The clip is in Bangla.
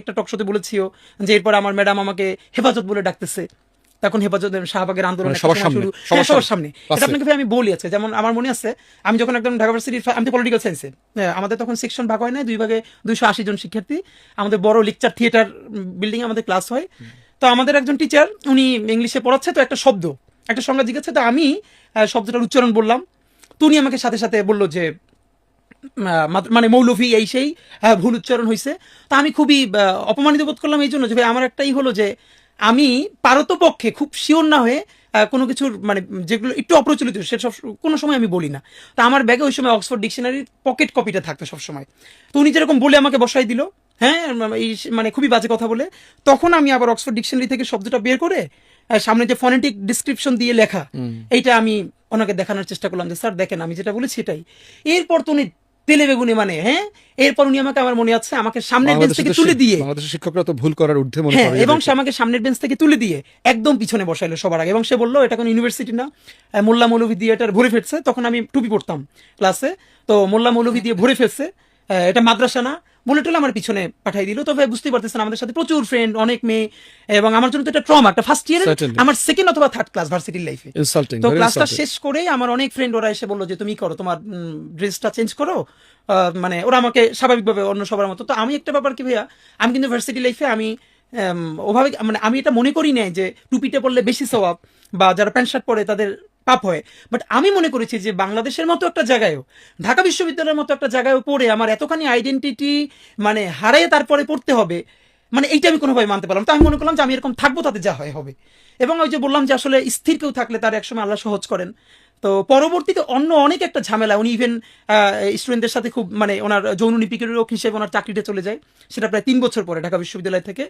একটা টকশোতে বলেছিও যে এরপর আমার ম্যাডাম আমাকে হেফাজত বলে ডাকতেছে। তখন হেফাজত শাহবাগের আন্দোলন মানে সবার সামনে, সবার হ্যাঁ, সামনে। এটা আপনাকে ভাই আমি বলি আজকে যেমন আমার মনে আছে আমি যখন একদম ঢাকা ভার্সিটির আমি তো পলিটিক্যাল সায়েন্সে আমাদের তখন সেকশন ভাগ হয় না দুই ভাগে দুইশো আশি জন শিক্ষার্থী। আমাদের বড় লেকচার থিয়েটার বিল্ডিং এ আমাদের ক্লাস হয়। তো আমাদের একজন টিচার উনি ইংলিশে পড়াচ্ছে তো একটা শব্দ একটা সংজ্ঞা জিজ্ঞাসা তো আমি শব্দটার উচ্চারণ বললাম। তো উনি আমাকে সাথে সাথে বলল যে মানে মৌলভী এই সেই ভুল উচ্চারণ হয়েছে তা আমি খুবই অপমানিত বোধ করলাম এই জন্য যে ভাই আমার একটাই হলো যে আমি পারতপক্ষে খুব শিওর না হয়ে কোনো কিছুর মানে যেগুলো একটু অপ্রচলিত সেটা সব কোনো সময় আমি বলি না। তা আমার ব্যাগে ওই সময় অক্সফোর্ড ডিকশনারির পকেট কপিটা থাকতো সব সময় তো উনি যেরকম বলে আমাকে বসাই দিল হ্যাঁ এই মানে খুবই বাজে কথা বলে তখন আমি আবার অক্সফোর্ড ডিকশনারি থেকে শব্দটা বের করে সামনে যে ফনেটিক ডিসক্রিপশন দিয়ে লেখা এইটা আমি ওনাকে দেখানোর চেষ্টা করলাম যে স্যার দেখেন আমি যেটা বলেছি সেটাই এরপর তো উনি তেলে বেগুনি মানে হ্যাঁ? এরপর উনি আমাকে আমার মনে আছে আমাকে সামনের বেঞ্চ থেকে তুলে দিয়ে বাংলাদেশের শিক্ষকরা তো ভুল করার ঊর্ধ্বে মনে হ্যাঁ এবং সে আমাকে সামনের বেঞ্চ থেকে তুলে দিয়ে একদম পিছনে বসাইলো সবার আগে। এবং সে বলল এটা কোনো ইউনিভার্সিটি না। মোল্লা মৌলভী দিয়ে এটা ভরে ফেলছে। তখন আমি টুপি পড়তাম ক্লাসে তো মোল্লা মৌলভী দিয়ে ভরে ফেলছে। এটা মাদ্রাসা না। বলে টলে আমার পিছনে পাঠাই দিল। তবে বুঝতেই পারতেছেন আমাদের সাথে প্রচুর ফ্রেন্ড অনেক মেয়ে এবং আমার জন্য তো এটা ট্রমা একটা ফার্স্ট ইয়ার আমার সেকেন্ড অথবা থার্ড ক্লাস ভার্সিটির লাইফে তো ক্লাসটা শেষ করেই আমার অনেক ফ্রেন্ড ওরা এসে বলল যে তুমি করো তোমার ড্রেসটা চেঞ্জ করো। মানে ওরা আমাকে স্বাভাবিকভাবে অন্য সবার মতো। তো আমি একটা ব্যাপার কি ভাইয়া আমি কিন্তু ভার্সিটি লাইফে আমি ওভাবে মানে আমি এটা মনে করি নাই যে টুপিটা পরলে বেশি স্বভাব বা যারা প্যান্ট শার্ট পরে তাদের পাপ হয়। বাট আমি মনে করেছি যে বাংলাদেশের মতো একটা জায়গায়ও, ঢাকা বিশ্ববিদ্যালয়ের মতো একটা জায়গায়ও পড়ে আমার এতখানি আইডেন্টিটি মানে হারাইয়ে তারপরে পড়তে হবে মানে এইটা আমি কোনোভাবে মানতে পারলাম তো আমি মনে করলাম যে আমি এরকম থাকব, তাতে যা হয় হবে। এবং ওই যে বললাম যে আসলে স্থির কেউ থাকলে তার একসময় আল্লাহ সহজ করেন। তো পরবর্তীতে অন্য অনেক একটা ঝামেলা, উনি ইভেন স্টুডেন্টদের সাথে খুব মানে ওনার যৌন নিপিকের হিসেবে ওনার চাকরিটা চলে যায়। সেটা প্রায় তিন বছর পরে ঢাকা বিশ্ববিদ্যালয় থেকে।